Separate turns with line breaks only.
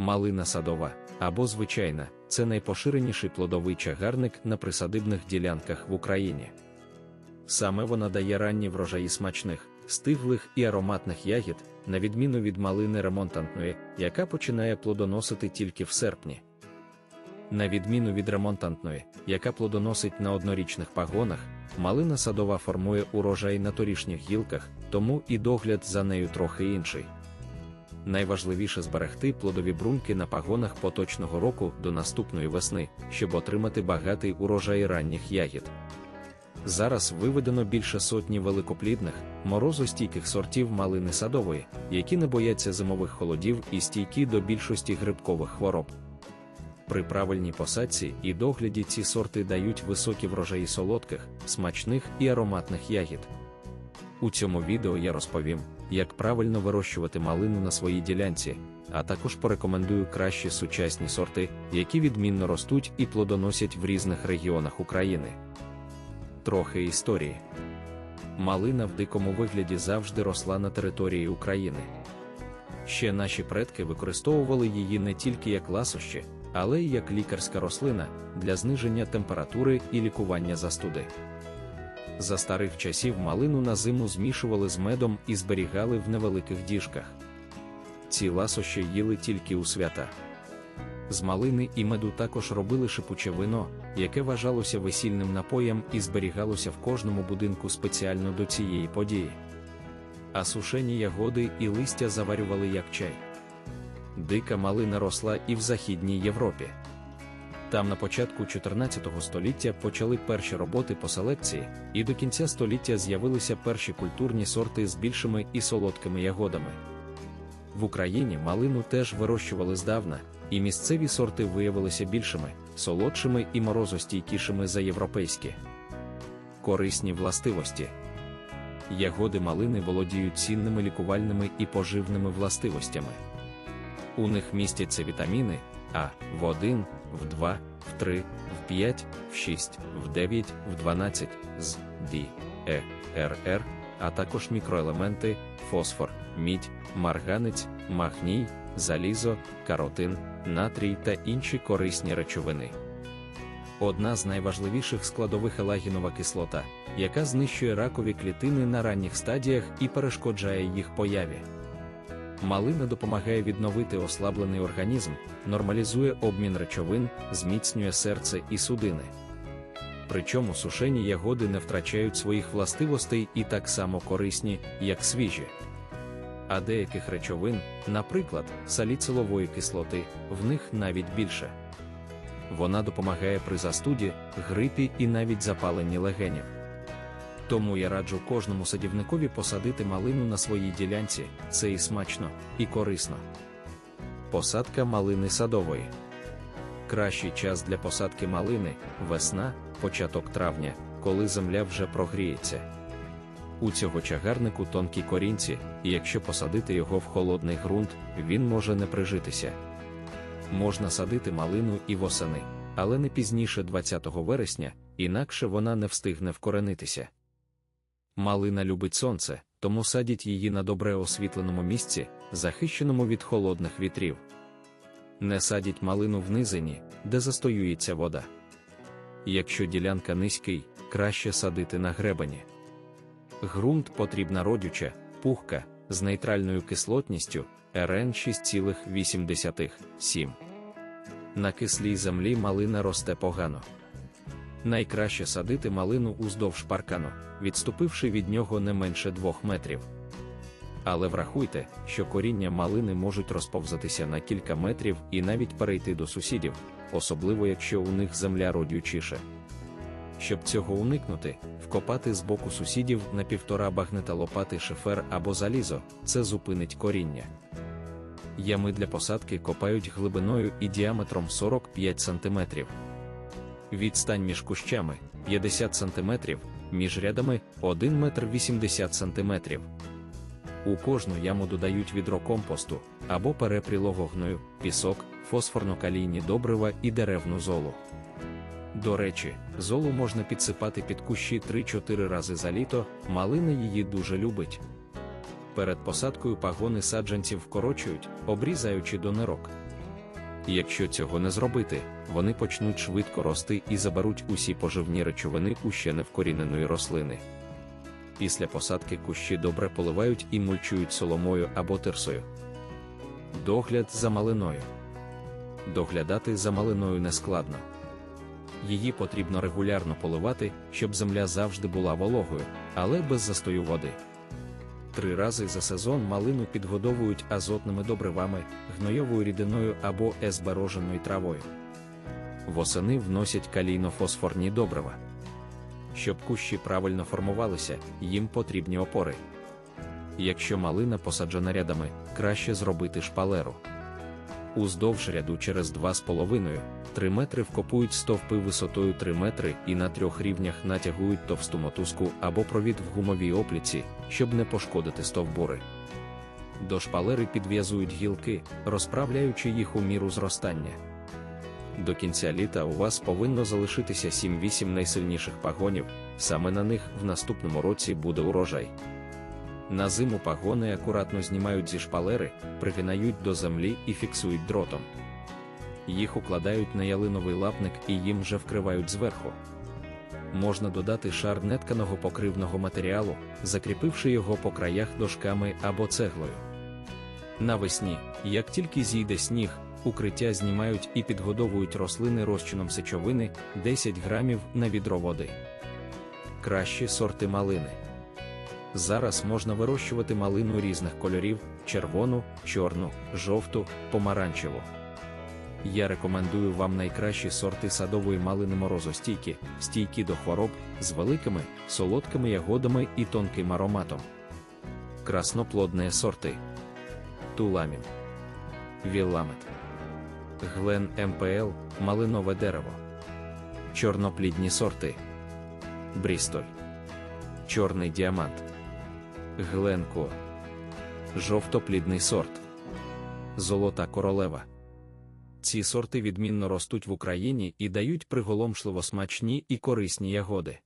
Малина садова або звичайна це найпоширеніший плодовий чагарник на присадибних ділянках в Україні. Саме вона дає ранні врожаї смачних, стиглих і ароматних ягід, на відміну від малини ремонтантної, яка починає плодоносити тільки в серпні. На відміну від ремонтантної, яка плодоносить на однорічних пагонах, малина садова формує урожай на торішніх гілках, тому і догляд за нею трохи інший. Найважливіше зберегти плодові бруньки на пагонах поточного року до наступної весни, щоб отримати багатий урожай ранніх ягід. Зараз виведено більше сотні великоплідних, морозостійких сортів малини садової, які не бояться зимових холодів і стійкі до більшості грибкових хвороб. При правильній посадці і догляді ці сорти дають високі врожаї солодких, смачних і ароматних ягід. У цьому відео я розповім, як правильно вирощувати малину на своїй ділянці, а також порекомендую кращі сучасні сорти, які відмінно ростуть і плодоносять в різних регіонах України. Трохи історії. Малина в дикому вигляді завжди росла на території України. Ще наші предки використовували її не тільки як ласощі, але й як лікарська рослина для зниження температури і лікування застуди. За старих часів малину на зиму змішували з медом і зберігали в невеликих діжках. Ці ласощі їли тільки у свята. З малини і меду також робили шипуче вино, яке вважалося весільним напоєм і зберігалося в кожному будинку спеціально до цієї події. А сушені ягоди і листя заварювали як чай. Дика малина росла і в Західній Європі. Там на початку 14 століття почали перші роботи по селекції, і до кінця століття з'явилися перші культурні сорти з більшими і солодкими ягодами. В Україні малину теж вирощували здавна, і місцеві сорти виявилися більшими, солодшими і морозостійкішими за європейські. Корисні властивості. Ягоди малини володіють цінними лікувальними і поживними властивостями. У них містяться вітаміни А в 1, в 2, в 3, в 5, в 6, в 9, в 12, з Д, Е, Р, Р, а також мікроелементи, фосфор, мідь, марганець, магній, залізо, каротин, натрій та інші корисні речовини. Одна з найважливіших складових елагінова кислота, яка знищує ракові клітини на ранніх стадіях і перешкоджає їх появі. Малина допомагає відновити ослаблений організм, нормалізує обмін речовин, зміцнює серце і судини. Причому сушені ягоди не втрачають своїх властивостей і так само корисні, як свіжі. А деяких речовин, наприклад, саліцилової кислоти, в них навіть більше. Вона допомагає при застуді, грипі і навіть запаленні легенів. Тому я раджу кожному садівникові посадити малину на своїй ділянці, це і смачно, і корисно. Посадка малини садової. Кращий час для посадки малини весна, початок травня, коли земля вже прогріється. У цього чагарнику тонкі корінці, і якщо посадити його в холодний ґрунт, він може не прижитися. Можна садити малину і восени, але не пізніше 20 вересня, інакше вона не встигне вкоренитися. Малина любить сонце, тому садіть її на добре освітленому місці, захищеному від холодних вітрів. Не садіть малину в низині, де застоюється вода. Якщо ділянка низький, краще садити на гребені. Грунт потрібна родюча, пухка, з нейтральною кислотністю РН 6,8. 7. На кислій землі малина росте погано. Найкраще садити малину уздовж паркану, відступивши від нього не менше 2 метрів. Але врахуйте, що коріння малини можуть розповзатися на кілька метрів і навіть перейти до сусідів, особливо якщо у них земля родючіше. Щоб цього уникнути, вкопати з боку сусідів на півтора багнета лопати шифер або залізо, це зупинить коріння. Ями для посадки копають глибиною і діаметром 45 см. Відстань між кущами 50 см, між рядами 1 метр 80 см. У кожну яму додають відро компосту або перепрілого гною, пісок, фосфорно-калійні добрива і деревну золу. До речі, золу можна підсипати під кущі 3-4 рази за літо, малина її дуже любить. Перед посадкою пагони саджанців вкорочують, обрізаючи до нирок. І якщо цього не зробити, вони почнуть швидко рости і заберуть усі поживні речовини у ще не вкоріненої рослини. Після посадки кущі добре поливають і мульчують соломою або тирсою. Догляд за малиною. Доглядати за малиною нескладно. Її потрібно регулярно поливати, щоб земля завжди була вологою, але без застою води. Три рази за сезон малину підгодовують азотними добривами, гнойовою рідиною або езбороженою травою. Восени вносять калійно-фосфорні добрива. Щоб кущі правильно формувалися, їм потрібні опори. Якщо малина посаджена рядами, краще зробити шпалеру. Уздовж ряду через 2,5-3 метри вкопують стовпи висотою 3 метри і на трьох рівнях натягують товсту мотузку або провід в гумовій опліці, щоб не пошкодити стовбури. До шпалери підв'язують гілки, розправляючи їх у міру зростання. До кінця літа у вас повинно залишитися 7-8 найсильніших пагонів, саме на них в наступному році буде урожай. На зиму пагони акуратно знімають зі шпалери, пригинають до землі і фіксують дротом. Їх укладають на ялиновий лапник і їм вже вкривають зверху. Можна додати шар нетканого покривного матеріалу, закріпивши його по краях дошками або цеглою. Навесні, як тільки зійде сніг, укриття знімають і підгодовують рослини розчином сечовини 10 грамів на відро води. Кращі сорти малини. Зараз можна вирощувати малину різних кольорів: червону, чорну, жовту, помаранчеву. Я рекомендую вам найкращі сорти садової малини морозостійкі, стійкі до хвороб, з великими, солодкими ягодами і тонким ароматом. Красноплодні сорти. Туламін. Вілламет. Глен МПЛ, малинове дерево. Чорноплідні сорти. Брістоль. Чорний діамант. Гленко. Жовтоплідний сорт. Золота королева. Ці сорти відмінно ростуть в Україні і дають приголомшливо смачні і корисні ягоди.